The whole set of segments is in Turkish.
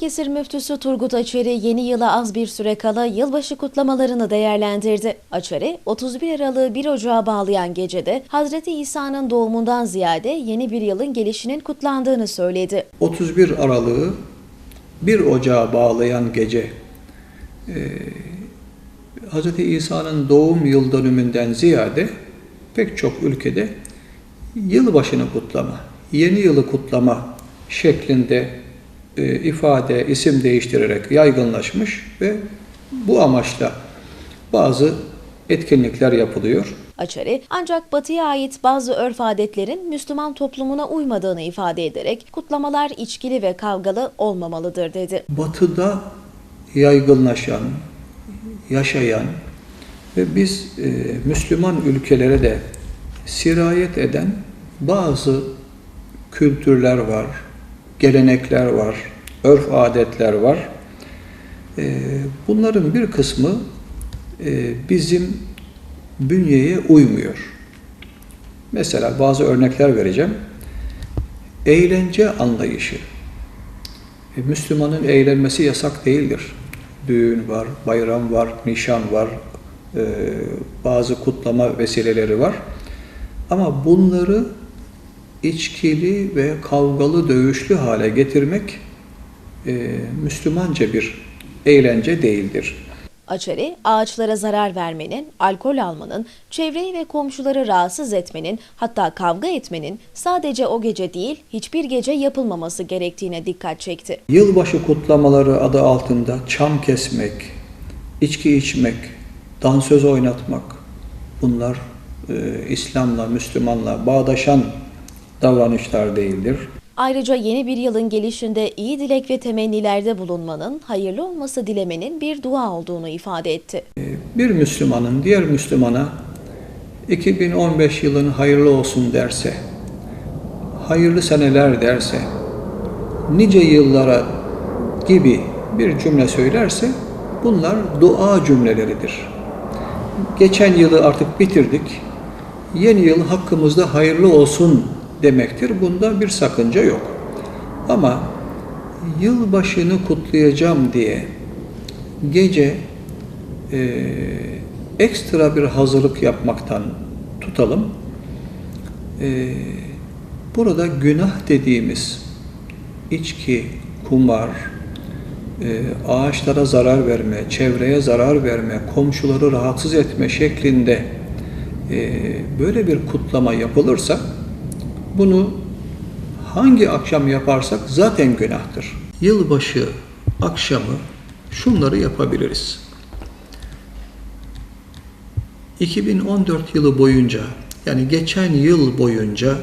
Balıkesir Müftüsü Turgut Açeri yeni yıla az bir süre kala yılbaşı kutlamalarını değerlendirdi. Açeri, 31 Aralık'ı 1 Ocağı bağlayan gecede Hazreti İsa'nın doğumundan ziyade yeni bir yılın gelişinin kutlandığını söyledi. 31 Aralık'ı 1 Ocağı bağlayan gece e, Hz. İsa'nın doğum yıl dönümünden ziyade pek çok ülkede yılbaşını kutlama, yeni yılı kutlama şeklinde e, ifade, isim değiştirerek yaygınlaşmış ve bu amaçla bazı etkinlikler yapılıyor. Açeri, ancak batıya ait bazı örf adetlerin Müslüman toplumuna uymadığını ifade ederek kutlamalar içkili ve kavgalı olmamalıdır dedi. batıda yaygınlaşan, yaşayan ve biz e, Müslüman ülkelere de sirayet eden bazı kültürler var, gelenekler var, örf adetler var. E, bunların bir kısmı e, bizim bünyeye uymuyor. Mesela bazı örnekler vereceğim. Eğlence anlayışı. E, Müslümanın eğlenmesi yasak değildir. Düğün var, bayram var, nişan var, e, bazı kutlama vesileleri var. Ama bunları içkili ve kavgalı, dövüşlü hale getirmek e, Müslümanca bir eğlence değildir. Açeri, ağaçlara zarar vermenin, alkol almanın, çevreyi ve komşuları rahatsız etmenin, hatta kavga etmenin sadece o gece değil, hiçbir gece yapılmaması gerektiğine dikkat çekti. Yılbaşı kutlamaları adı altında çam kesmek, içki içmek, dansöz oynatmak bunlar e, İslam'la, Müslüman'la bağdaşan davranışlar değildir. Ayrıca yeni bir yılın gelişinde iyi dilek ve temennilerde bulunmanın, hayırlı olması dilemenin bir dua olduğunu ifade etti. Bir Müslümanın diğer Müslümana 2015 yılın hayırlı olsun derse, hayırlı seneler derse, nice yıllara gibi bir cümle söylerse bunlar dua cümleleridir. Geçen yılı artık bitirdik. Yeni yıl hakkımızda hayırlı olsun demektir. Bunda bir sakınca yok. Ama yılbaşını kutlayacağım diye gece e, ekstra bir hazırlık yapmaktan tutalım. E, burada günah dediğimiz içki, kumar, e, ağaçlara zarar verme, çevreye zarar verme, komşuları rahatsız etme şeklinde e, böyle bir kutlama yapılırsa bunu hangi akşam yaparsak zaten günahtır. Yılbaşı akşamı şunları yapabiliriz. 2014 yılı boyunca yani geçen yıl boyunca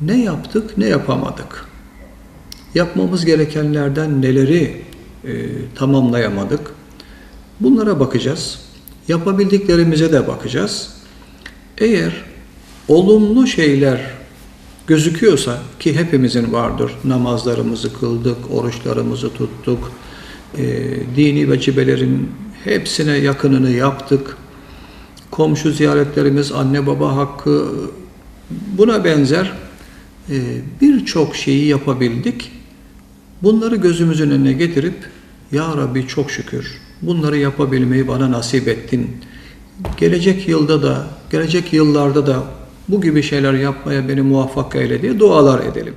ne yaptık ne yapamadık. Yapmamız gerekenlerden neleri e, tamamlayamadık. Bunlara bakacağız. Yapabildiklerimize de bakacağız. Eğer olumlu şeyler gözüküyorsa ki hepimizin vardır. Namazlarımızı kıldık, oruçlarımızı tuttuk, e, dini vecibelerin hepsine yakınını yaptık. Komşu ziyaretlerimiz, anne baba hakkı buna benzer e, birçok şeyi yapabildik. Bunları gözümüzün önüne getirip Ya Rabbi çok şükür bunları yapabilmeyi bana nasip ettin. Gelecek yılda da, gelecek yıllarda da bu gibi şeyler yapmaya beni muvaffak eyle diye dualar edelim.